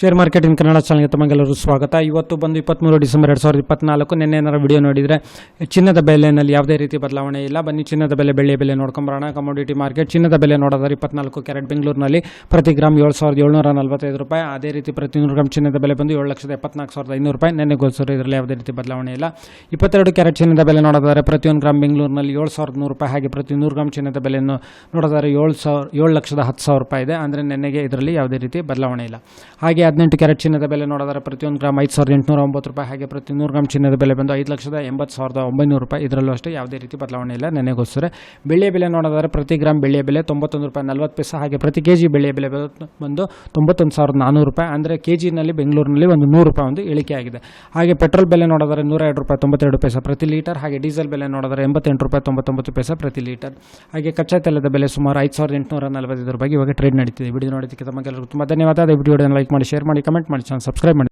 Share market in Kannada ಚಾನಲ್ಗೆ ತಮಗೆಲ್ಲರೂ ಸ್ವಾಗತ. ಇವತ್ತು ಬಂದು ಇಪ್ಪತ್ತ್ಮೂರು ಡಿಸೆಂಬರ್ ಎರಡು ಸಾವಿರದ ಇಪ್ಪತ್ನಾಲ್ಕು ನಿನ್ನೆ ವಿಡಿಯೋ ನೋಡಿದರೆ ಚಿನ್ನದ ಬೆಲೆಯಲ್ಲಿ ಯಾವುದೇ ರೀತಿ ಬದಲಾವಣೆ ಇಲ್ಲ. ಬನ್ನಿ ಚಿನ್ನದ ಬೆಲೆ, ಬೆಳ್ಳಿಯ ಬೆಲೆ ನೋಡ್ಕೊಂಬರೋಣ ಕಮೋಡಿಟಿ ಮಾರ್ಕೆಟ್ ಚಿನ್ನದ ಬೆಲೆ ನೋಡೋದಾದ್ರೆ ಇಪ್ಪತ್ನಾಲ್ಕು ಕ್ಯಾರೆಟ್ ಬೆಂಗಳೂರಿನಲ್ಲಿ ಪ್ರತಿ ಗ್ರಾಮ್ ಏಳು ಸಾವಿರದ ಏಳ್ನೂರ ನಲವತ್ತೈದು ರೂಪಾಯಿ. ಅದೇ ರೀತಿ ಪ್ರತಿ ನೂರು ಗ್ರಾಮ್ ಚಿನ್ನದ ಬೆಲೆ ಬಂದು ಏಳು ಲಕ್ಷದ ಎಪ್ಪತ್ನಾಲ್ಕು ಸಾವಿರದ ಐನೂರು ರೂಪಾಯಿ. ನೆನ್ನೆ ಗೋಲ್ಸೋರು ಇದರಲ್ಲಿ ಯಾವುದೇ ರೀತಿ ಬದಲಾವಣೆ ಇಲ್ಲ. ಇಪ್ಪತ್ತೆರಡು ಕ್ಯಾರೆಟ್ ಚಿನ್ನದ ಬೆಲೆ ನೋಡೋದಾದ್ರೆ ಪ್ರತಿಯೊಂದು ಗ್ರಾಮ್ ಬೆಂಗಳೂರಿನಲ್ಲಿ ಏಳು ಸಾವಿರದ ನೂರು ರೂಪಾಯಿ. ಹಾಗೆ ಪ್ರತಿ ನೂರು ಗ್ರಾಮ್ ಚಿನ್ನದ ಬೆಲೆಯನ್ನು ನೋಡೋದಾದ್ರೆ ಏಳು ಸಾವಿರ, ಏಳು ಲಕ್ಷದ ಹತ್ತು ಸಾವಿರ ರೂಪಾಯಿ ಇದೆ. ಅಂದರೆ ನೆನ್ನೆಗೆ ಇದರಲ್ಲಿ ಯಾವುದೇ ರೀತಿ ಬದಲಾವಣೆ ಇಲ್ಲ. ಹಾಗೆ ಹದಿನೆಂಟು ಕ್ಯಾರೆಟ್ ಚಿನ್ನದ ಬೆಲೆ ನೋಡಿದ್ರೆ ಪ್ರತಿಯೊಂದು ಗ್ರಾಮ್ ಐದು ಸಾವಿರದ ಎಂಟುನೂರ ಒಂಬತ್ತು ರೂಪಾಯಿ. ಹಾಗೆ ಪ್ರತಿ ನೂರು ಗ್ರಾಮ್ ಚಿನ್ನದ ಬೆಲೆ ಬಂದು ಐದು ಲಕ್ಷದ ಎಂಬತ್ತು ಸಾವಿರದ ಒಂಬೈನೂರು ರೂಪಾಯಿ. ಇದರಲ್ಲೂ ಅಷ್ಟೇ ಯಾವುದೇ ರೀತಿ ಬದಲಾವಣೆ ಇಲ್ಲ. ನೆನೆಗೋಸ್ಕರ ಬೆಳ್ಳಿಯ ಬೆಲೆ ನೋಡೋದಾದ್ರೆ ಪ್ರತಿ ಗ್ರಾಮ್ ಬೆಳ್ಳಿಯ ಬೆಲೆ ತೊಂಬತ್ತೊಂದು ರೂಪಾಯಿ ನಲ್ವತ್ತು ಪೈಸೆ. ಹಾಗೆ ಪ್ರತಿ ಕೆ ಜಿ ಬೆಳೆ ಬೆಲೆ ಬಂದು- ತೊಂಬತ್ತೊಂದು ಸಾವಿರದ ನಾನ್ನೂರು ರೂಪಾಯಿ. ಅಂದರೆ ಕೆ ಜಿನಲ್ಲಿ ಬೆಂಗಳೂರಿನಲ್ಲಿ ಒಂದು ನೂರು ರೂಪಾಯಿ ಒಂದು ಇಳಿಕೆ ಆಗಿದೆ. ಹಾಗೆ ಪೆಟ್ರೋಲ್ ಬೆಲೆ ನೋಡಿದರೆ ನೂರ ಎರಡು ರೂಪಾಯಿ ತೊಂಬತ್ತೆರಡು ಪೈಸೆ ಪ್ರತಿ ಲೀಟರ್. ಹಾಗೆ ಡೀಸೆಲ್ ಬೆಲೆ ನೋಡಿದರೆ ಎಂಬತ್ತೆಂಟು ರೂಪಾಯಿ ತೊಂಬತ್ತೊಂಬತ್ತು ಪೈಸೆ ಪ್ರತಿ ಲೀಟರ್. ಹಾಗೆ ಕಚ್ಚಾ ತೈಲದ ಬೆಲೆ ಸುಮಾರು ಐದು ಸಾವಿರದ ಎಂಟುನೂರ ನಲವತ್ತೈದು ರೂಪಾಯಿ ಇವಾಗ ಟ್ರೇಡ್ ನಡೀತಿದೆ. ವಿಡಿಯೋ ನೋಡೋದಕ್ಕೆ ತಮಗೆಲ್ಲರಿಗೂ ತುಂಬ ಧನ್ಯವಾದ. ವಿಡಿಯೋನ ಲೈಕ್ ಮಾಡಿ ಶೇರ್ ಮಾಡಿ ಕಮೆಂಟ್ ಮಾಡಿ ಚಾನಲ್ ಸಬ್ಸ್ಕ್ರೈಬ್ ಮಾಡಿ.